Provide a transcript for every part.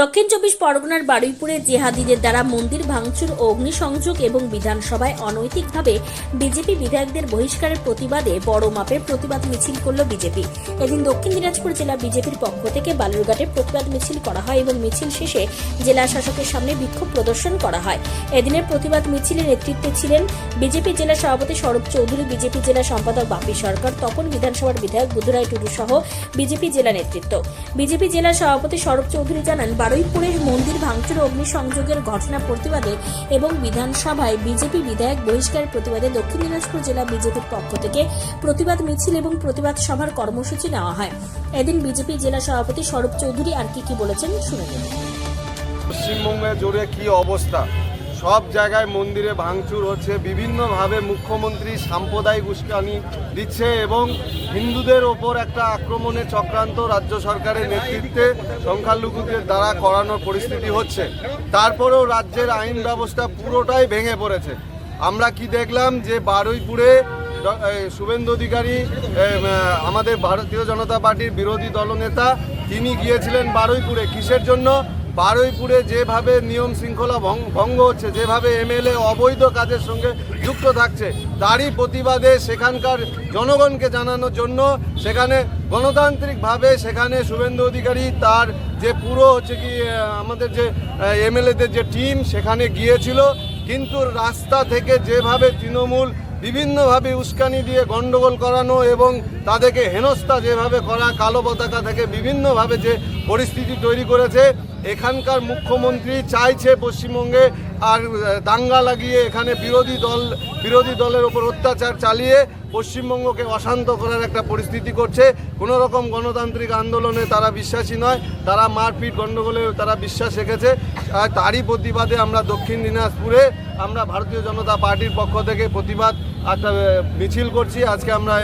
দক্ষিণ চব্বিশ পরগনার বারুইপুরে জেহাদিদের দ্বারা মন্দির ভাঙচুর ও অগ্নিসংযোগ এবং বিধানসভায় অনৈতিকভাবে বিজেপি বিধায়কদের বহিষ্কারের প্রতিবাদে বড় মাপের প্রতিবাদ মিছিল করল বিজেপি। এদিন দক্ষিণ দিনাজপুর জেলা বিজেপির পক্ষ থেকে বালুরঘাটে প্রতিবাদ মিছিল করা হয় এবং মিছিল শেষে জেলা শাসকের সামনে বিক্ষোভ প্রদর্শন করা হয়। এদিনের প্রতিবাদ মিছিলের নেতৃত্বে ছিলেন বিজেপি জেলা সভাপতি স্বরূপ চৌধুরী, বিজেপি জেলা সম্পাদক বাপি সরকার, তপন বিধানসভার বিধায়ক বুধুরাই টুডু সহ বিজেপি জেলা নেতৃত্ব। বিজেপি জেলা সভাপতি স্বরূপ চৌধুরী জানান বারুইপুরের মন্দির ভাঙচুর অগ্নিসংযোগের ঘটনা প্রতিবাদে এবং বিধানসভায় বিজেপি বিধায়ক বহিষ্কারের প্রতিবাদে দক্ষিণ দিনাজপুর জেলা বিজেপির পক্ষ থেকে প্রতিবাদ মিছিল এবং প্রতিবাদ সভার কর্মসূচি নেওয়া হয়। এদিন বিজেপি জেলা সভাপতি সৌরভ চৌধুরী আর কি কি বলেছেন শুনে নিন। পশ্চিমবঙ্গে জুড়ে কি অবস্থা? সব জায়গায় মন্দিরে ভাঙচুর হচ্ছে, বিভিন্নভাবে মুখ্যমন্ত্রী সাম্প্রদায়িক উস্কানি দিচ্ছে এবং হিন্দুদের ওপর একটা আক্রমণের চক্রান্ত রাজ্য সরকারের নেতৃত্বে সংখ্যালঘুদের দ্বারা করানোর পরিস্থিতি হচ্ছে। তারপরেও রাজ্যের আইন ব্যবস্থা পুরোটাই ভেঙে পড়েছে। আমরা কি দেখলাম যে বারুইপুরে শুভেন্দু অধিকারী আমাদের ভারতীয় জনতা পার্টির বিরোধী দলনেতা, তিনি গিয়েছিলেন বারুইপুরে। কিসের জন্য? বারুইপুরে যেভাবে নিয়ম শৃঙ্খলা ভঙ্গ হচ্ছে, যেভাবে এমএলএ অবৈধ কাজের সঙ্গে যুক্ত থাকছে, তারই প্রতিবাদে সেখানকার জনগণকে জানানোর জন্য সেখানে গণতান্ত্রিকভাবে সেখানে শুভেন্দু অধিকারী তার যে পুরো হচ্ছে কি আমাদের যে এমএলএদের যে টিম সেখানে গিয়েছিল, কিন্তু রাস্তা থেকে যেভাবে তৃণমূল বিভিন্নভাবে উস্কানি দিয়ে গন্ডগোল করানো এবং তাদেরকে হেনস্থা যেভাবে করা, কালো পতাকা থেকে বিভিন্নভাবে যে পরিস্থিতি তৈরি করেছে এখানকার মুখ্যমন্ত্রী চাইছে পশ্চিমবঙ্গে আর দাঙ্গা লাগিয়ে এখানে বিরোধী দল, বিরোধী দলের ওপর অত্যাচার চালিয়ে পশ্চিমবঙ্গকে অশান্ত করার একটা পরিস্থিতি করছে। কোনো রকম গণতান্ত্রিক আন্দোলনে তারা বিশ্বাসী নয়, তারা মারপিট গণ্ডগোলে তারা বিশ্বাস রেখেছে। আর তারই প্রতিবাদে আমরা দক্ষিণ দিনাজপুরে আমরা ভারতীয় জনতা পার্টির পক্ষ থেকে প্রতিবাদ একটা মিছিল করছি। আজকে আমরা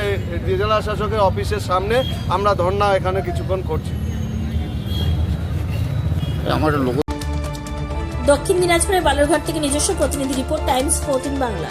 জেলা শাসকের অফিসের সামনে আমরা ধর্ণা এখানে কিছুক্ষণ করছি। আমার লোক দক্ষিণ দিনাজপুরের বালুরঘাট থেকে নিজস্ব প্রতিনিধি রিপোর্ট টাইমস ফোরটিন বাংলা।